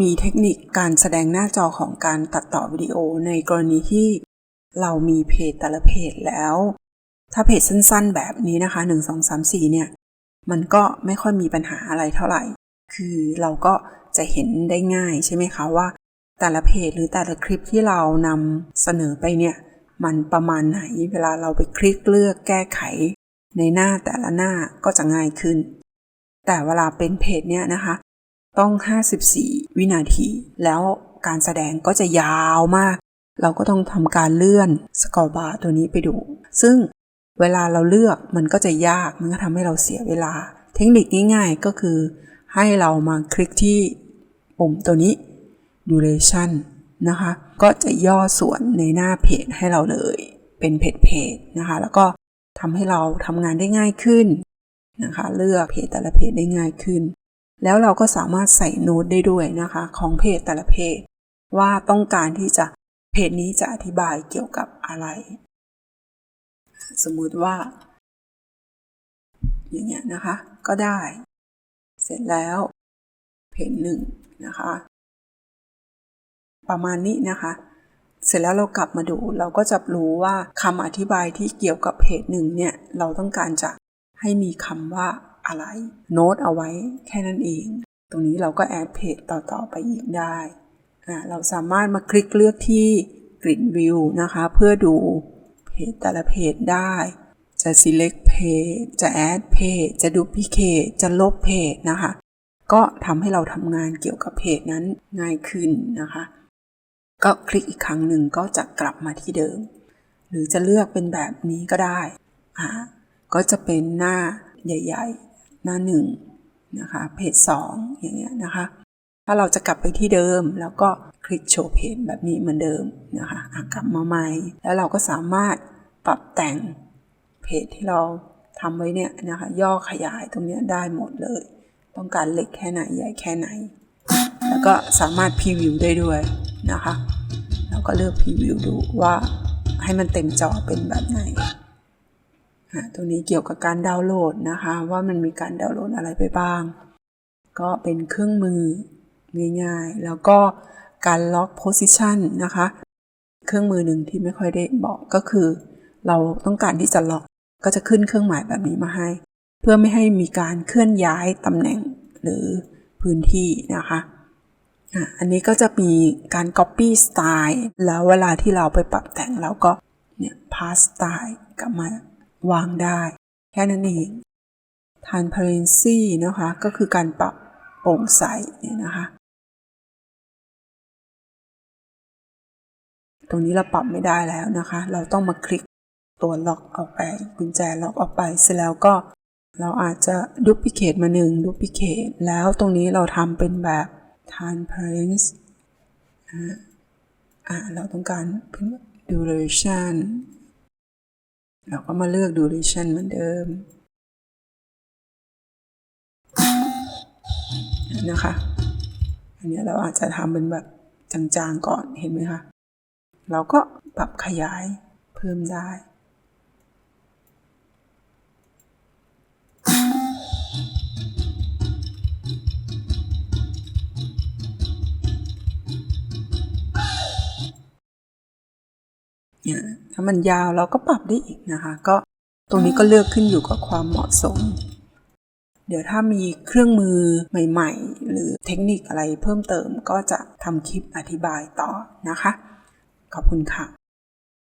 มีเทคนิคการแสดงหน้าจอของการตัดต่อวิดีโอในกรณีที่เรามีเพจแต่ละเพจแล้ว ถ้าเพจสั้นๆแบบนี้นะคะ 1 2 3 4 เนี่ย มันก็ไม่ค่อยมีปัญหาอะไรเท่าไหร่ คือเราก็จะเห็นได้ง่ายใช่ไหมคะว่า แต่ละเพจหรือแต่ละคลิปที่เรานำเสนอไปเนี่ย มันประมาณไหนเวลาเราไปคลิกเลือกแก้ไข ในหน้าแต่ละหน้าก็จะง่ายขึ้น แต่เวลาเป็นเพจเนี่ยนะคะ ต้อง 54 วินาที แล้วการแสดงก็จะยาวมาก เราก็ต้องทำการเลื่อนสกอร์บาร์ตัวนี้ไปดู ซึ่งเวลาเราเลือกมันก็จะยากมันก็ทำให้เราเสียเวลา เทคนิคง่ายๆก็คือ ให้เรามาคลิกที่ปุ่มตัวนี้ duration นะคะ ก็จะย่อส่วนในหน้าเพจให้เราเลยเป็นเพจเพจนะคะ แล้วก็ทำให้เราทำงานได้ง่ายขึ้นนะคะ เลือกเพจแต่ละเพจได้ง่ายขึ้น แล้วเราก็สามารถใส่โน้ตได้ด้วยนะคะ ของเพจแต่ละเพจ ว่าต้องการที่จะเพจนี้จะอธิบายเกี่ยวกับอะไร สมมุติว่า อย่างเงี้ยนะคะ ก็ได้ เสร็จแล้วเพจหนึ่งนะคะ ประมาณนี้นะคะเสร็จแล้วเรากลับมาดูเราก็จะรู้ว่าคำอธิบายที่เกี่ยวกับเพจหนึ่งเนี่ย เราต้องการจะให้มีคำว่า อะไร โน้ตเอาไว้แค่นั้นเอง ตรงนี้เราก็แอดเพจต่อๆไปอีกได้เราสามารถมาคลิกเลือกที่กริดวิวนะคะ เพื่อดูเพจแต่ละเพจได้ จะ select page จะ add page จะ duplicate จะลบเพจนะคะ ก็ทำให้เราทำงานเกี่ยวกับเพจนั้นง่ายขึ้นนะคะ ก็คลิกอีกครั้งหนึ่งก็จะกลับมาที่เดิม หรือจะเลือกเป็นแบบนี้ก็ได้อ่าก็จะเป็นหน้าใหญ่ ๆ หน้าหนึ่งนะคะเพจสองอย่างเงี้ยนะคะ ถ้าเราจะกลับไปที่เดิม แล้วก็คลิกโชว์เพจแบบนี้เหมือนเดิมนะคะกลับมาใหม่ แล้วเราก็สามารถปรับแต่งเพจที่เราทำไว้เนี่ยนะคะย่อขยายตรงเนี้ยได้หมดเลย ต้องการเล็กแค่ไหนใหญ่แค่ไหน แล้วก็สามารถพรีวิวได้ด้วยนะคะ แล้วก็เลือกพรีวิวดูว่าให้มันเต็มจอเป็นแบบไหน ตรงนี้เกี่ยวกับการดาวน์โหลดนะคะ ว่ามันมีการดาวน์โหลดอะไรไปบ้าง ก็เป็นเครื่องมือง่ายๆ แล้วก็การล็อกโพสิชันนะคะ เครื่องมือหนึ่งที่ไม่ค่อยได้บอกก็คือ เราต้องการที่จะล็อกก็จะขึ้นเครื่องหมายแบบนี้มาให้ เพื่อไม่ให้มีการเคลื่อนย้ายตำแหน่งหรือพื้นที่นะคะอันนี้ก็จะมีการ copy style แล้วเวลาที่เราไปปรับแต่งเราก็เนี่ย pass style กลับมา วางได้ แค่นั้นเอง transparency นะคะ ก็คือการปรับโปร่งใสเนี่ยนะคะ ตรงนี้เราปรับไม่ได้แล้วนะคะ เราต้องมาคลิกตัวล็อกออกไปกุญแจล็อกออกไป เสร็จแล้วก็เราอาจจะดูพิเคตมาหนึ่งดูพิเคตแล้วตรงนี้เราทำเป็นแบบ transparent อ่าเราต้องการเป็น duration เราก็มาเลือก duration เหมือนเดิมนะคะ อันนี้เราอาจจะทำเป็นแบบจางๆก่อนเห็นไหมคะ เราก็ปรับขยายเพิ่มได้ ถ้ามันยาวเราก็ปรับได้อีกนะคะ ก็ตรงนี้ก็เลือกขึ้นอยู่กับความเหมาะสม เดี๋ยวถ้ามีเครื่องมือใหม่ ๆ หรือเทคนิคอะไรเพิ่มเติมก็จะทำคลิปอธิบายต่อนะคะ ขอบคุณค่ะ